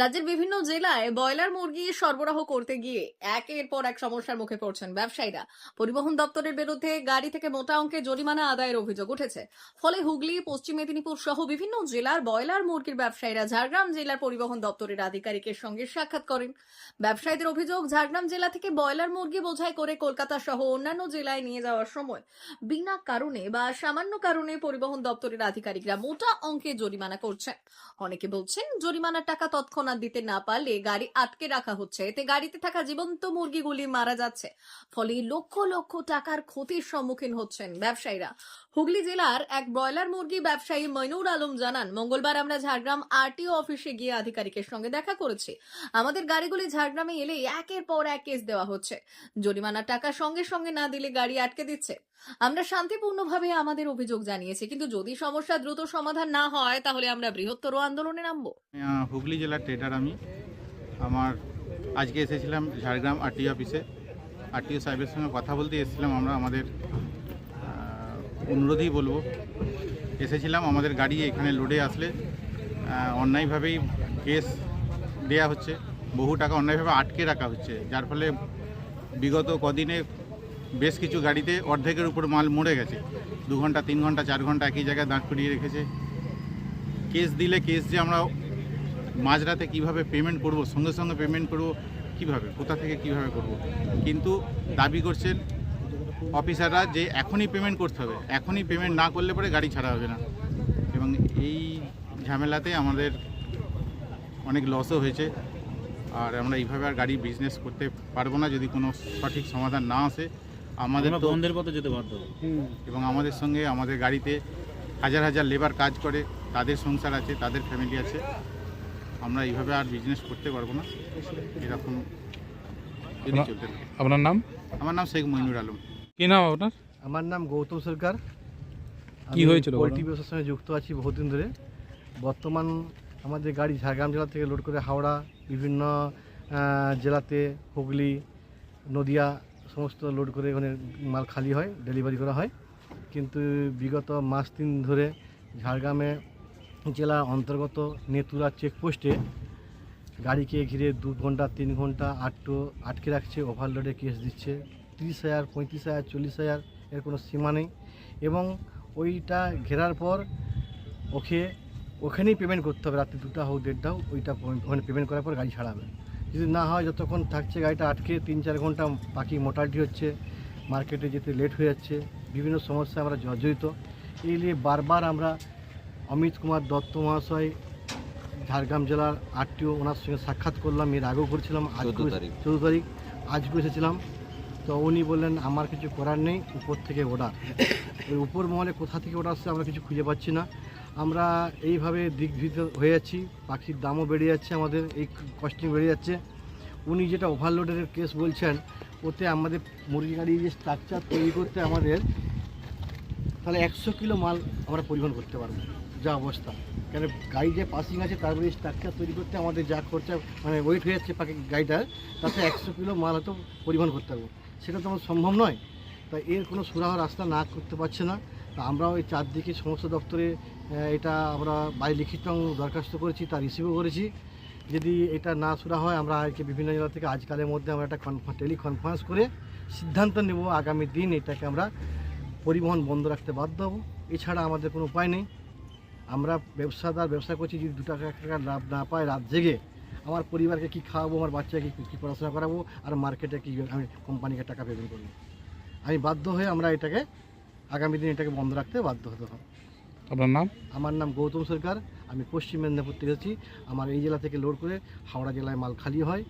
রাজ্যের বিভিন্ন জেলায় ব্রয়লার মুরগি সরবরাহ করতে গিয়ে একের পর এক সমস্যার মুখে পড়ছেন ব্যবসায়ীরা। পরিবহন দপ্তরের বিরুদ্ধে গাড়ি থেকে মোটা অঙ্কে জরিমানা আদায়ের অভিযোগ উঠেছে। ফলে হুগলি, পশ্চিম মেদিনীপুর সহ বিভিন্ন জেলার ব্রয়লার মুরগির ব্যবসায়ীরা ঝাড়গ্রাম জেলার পরিবহন দপ্তরের আধিকারিকের সঙ্গে সাক্ষাৎ করেন। ব্যবসায়ীদের অভিযোগ, ঝাড়গ্রাম জেলা থেকে ব্রয়লার মুরগি বোঝাই করে কলকাতা সহ অন্যান্য জেলায় নিয়ে যাওয়ার সময় বিনা কারণে বা সামান্য কারণে পরিবহন দপ্তরের আধিকারিকরা মোটা অঙ্কে জরিমানা করছেন। অনেকে বলছেন, জরিমানার টাকা তৎক্ষণাৎ দিতে না পারলে গাড়ি আটকে রাখা হচ্ছে। এতে গাড়িতে থাকা জীবন্ত মুরগিগুলি মারা যাচ্ছে। ফলে লক্ষ লক্ষ টাকার ক্ষতির সম্মুখীন হচ্ছেন ব্যবসায়ীরা। হুগলি জেলার এক ব্রয়লার মুরগি ব্যবসায়ী মইনুর আলম জানান, মঙ্গলবার আমরা ঝাড়গ্রাম আরটিও অফিসে গিয়ে আধিকারিকের সঙ্গে দেখা করেছি। আমাদের গাড়িগুলি ঝাড়গ্রামে এলে একের পর এক কেস দেওয়া হচ্ছে। জরিমানার টাকা সঙ্গে সঙ্গে না দিলে গাড়ি আটকে দিচ্ছে। আমরা শান্তিপূর্ণভাবে আমাদের অভিযোগ জানিয়েছি, কিন্তু যদি সমস্যা দ্রুত সমাধান না হয়, তাহলে আমরা বৃহত্তর আন্দোলনে নামবো। হুগলি জেলার ট্রেডার আমি। আমার আজকে এসেছিলাম ঝাড়গ্রাম আরটিও অফিসে। আরটিও সাহেবের সঙ্গে কথা বলতে এসেছিলাম আমরা, আমাদের অনুরোধই বলব, এসেছিলাম, আমাদের গাড়ি এখানে লোডে আসলে অন্যায়ভাবেই কেস দেয়া হচ্ছে, বহু টাকা অন্যায়ভাবে আটকে রাখা হচ্ছে, যার ফলে বিগত কদিনে বেশ কিছু গাড়িতে অর্ধেকের উপর মাল মরে গেছে, দু ঘণ্টা, তিন ঘণ্টা, চার ঘণ্টা একই জায়গায় দাঁড় করিয়ে রেখেছে। কেস দিলে কেস যে আমরা মাঝরাতে কীভাবে পেমেন্ট করব, সঙ্গে সঙ্গে পেমেন্ট করব, কীভাবে, কোথা থেকে কীভাবে করব, কিন্তু দাবি করছেন অফিসাররা যে এখনই পেমেন্ট করতে হবে এখনই পেমেন্ট না করলে পরে গাড়ি ছাড়া হবে না। এবং এই ঝামেলাতে আমাদের অনেক লসও হয়েছে। আর আমরা এইভাবে আর গাড়ি বিজনেস করতে পারব না যদি কোনো সঠিক সমাধান না আসে। আমাদের বন্ধের পথে যেতে বাধ্য এবং আমাদের সঙ্গে আমাদের গাড়িতে হাজার হাজার লেবার কাজ করে তাদের সংসার আছে তাদের ফ্যামিলি আছে। আমরা এইভাবে আর বিজনেস করতে পারব না। এরকম আপনার- আপনার নাম? আমার নাম শেখ মইনুর আলম। কি নাম আপনার? আমার নাম গৌতম সরকার। কি হয়েছিল? পোলট্রি ব্যবসার সঙ্গে যুক্ত আছি বহুদিন ধরে। বর্তমান আমাদের গাড়ি ঝাড়গ্রাম জেলা থেকে লোড করে হাওড়া বিভিন্ন জেলাতে হুগলি নদিয়া সমস্ত লোড করে ওখানে মাল খালি হয় ডেলিভারি করা হয়। কিন্তু বিগত মাস তিন ধরে ঝাড়গ্রামে জেলার অন্তর্গত নেতুরা চেকপোস্টে গাড়িকে ঘিরে দু ঘণ্টা তিন ঘণ্টা আটটো আটকে রাখছে ওভারলোডে কেস দিচ্ছে। তিরিশ হাজার পঁয়ত্রিশ হাজার চল্লিশ হাজার এর কোনো সীমা নেই। এবং ওইটা ঘেরার পর ওকে ওখানেই পেমেন্ট করতে হবে রাত্রি দুটা হোক দেড়টা হোক ওইটা ওখানে পেমেন্ট করার পর গাড়ি ছাড়াবে যদি না হয় যতক্ষণ থাকছে গাড়িটা আটকে তিন চার ঘণ্টা বাকি মোটালিটি হচ্ছে মার্কেটে যেতে লেট হয়ে যাচ্ছে বিভিন্ন সমস্যা আমরা জর্জরিত। এই নিয়ে বারবার আমরা অমিত কুমার দত্ত মহাশয় ঝাড়গ্রাম জেলার আরটিও ওনার সঙ্গে সাক্ষাৎ করলাম এর আগেও করেছিলাম আজ চৌদ্দ তারিখ। আজকে এসেছিলাম। তো উনি বললেন, আমার কিছু করার নেই, উপর থেকে অর্ডার ওই উপর মহলে কোথা থেকে অর্ডার আসছে আমরা কিছু খুঁজে পাচ্ছি না। আমরা এইভাবে দিকভীত হয়ে যাচ্ছি পাখির দামও বেড়ে যাচ্ছে, আমাদের এই কস্টিং বেড়ে যাচ্ছে। উনি যেটা ওভারলোডের কেস বলছেন, ওতে আমাদের মুরগি গাড়ি যে স্ট্রাকচার তৈরি করতে আমাদের, তাহলে একশো কিলো মাল আমরা পরিবহন করতে পারব, যা অবস্থা। কেন গাড়ি যে পাসিং আছে তারপরে স্ট্রাকচার তৈরি করতে আমাদের যা খরচা মানে ওয়েট হয়ে যাচ্ছে পাখি গাড়িটার, তাতে একশো কিলো মাল হয়তো পরিবহন করতে পারব। সেটা তো সম্ভব নয়। তা এর কোনো সুরাহ রাস্তা না করতে পারছে না। তা আমরা ওই চারদিকে সমস্ত দপ্তরে এটা আমরা বাড়ি লিখিত দরখাস্ত করেছি, তা রিসিভও করেছি। যদি এটা না সুরা হয়, আমরা আজকে বিভিন্ন জেলা থেকে আজকালের মধ্যে আমরা একটা টেলি কনফারেন্স করে সিদ্ধান্ত নেব আগামী দিন এটাকে আমরা পরিবহন বন্ধ রাখতে বাধ্য হব। এছাড়া আমাদের কোনো উপায় নেই। আমরা ব্যবসাদার ব্যবসা করছি, যদি দু টাকা এক টাকা লাভ না পাই রাত জেগে আমার পরিবারকে কি খাওয়াবো আমার বাচ্চাকে কী কি পড়াশোনা করাবো আর মার্কেটে কী আমি কোম্পানিকে টাকা পেমেন্ট করব। আমি বাধ্য হয়ে আমরা এটাকে আগামী দিন এটাকে বন্ধ রাখতে বাধ্য হতে হবে। আপনার নাম? আমার নাম গৌতম সরকার আমি পশ্চিম মেদিনীপুর থেকে এসেছি। আমার এই জেলা থেকে লোড করে হাওড়া জেলায় মাল খালি হয়।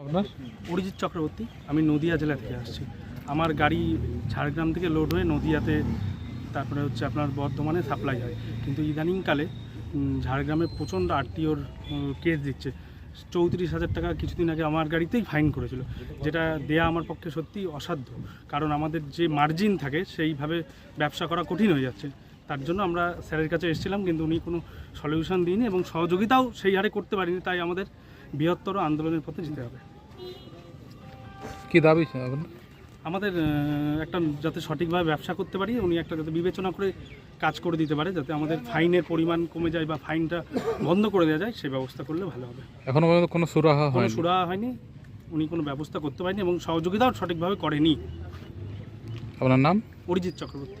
আপনার? অরিজিৎ চক্রবর্তী আমি নদিয়া জেলা থেকে আসছি। আমার গাড়ি ঝাড়গ্রাম থেকে লোড হয়ে নদিয়াতে তারপরে হচ্ছে আপনার বর্ধমানে সাপ্লাই হয়। কিন্তু ইদানিংকালে ঝাড়গ্রামে প্রচণ্ড আরটিওর কেস দিচ্ছে। চৌত্রিশ হাজার টাকা কিছুদিন আগে আমার গাড়িতেই ফাইন করেছিল, যেটা দেয়া আমার পক্ষে সত্যি অসাধ্য। কারণ আমাদের যে মার্জিন থাকে, সেইভাবে ব্যবসা করা কঠিন হয়ে যাচ্ছে। তার জন্য আমরা স্যারের কাছে এসেছিলাম, কিন্তু উনি কোনো সলিউশন দিইনি এবং সহযোগিতাও সেই হারে করতে পারিনি, তাই আমাদের বৃহত্তর আন্দোলনের পথে যেতে হবে। কী দাবি আপনার? আমাদের একটা যাতে সঠিকভাবে ব্যবসা করতে পারি উনি একটা যাতে বিবেচনা করে কাজ করে দিতে পারে যাতে আমাদের ফাইনের পরিমাণ কমে যায় বা ফাইনটা বন্ধ করে দেওয়া যায় সেই ব্যবস্থা করলে ভালো হবে। এখনও পর্যন্ত কোনো সুরাহা কোনো হয়নি? সুরাহা হয়নি। উনি কোনো ব্যবস্থা করতে পারেনি এবং সহযোগিতাও সঠিকভাবে করেনি। আপনার নাম? অরিজিৎ চক্রবর্তী।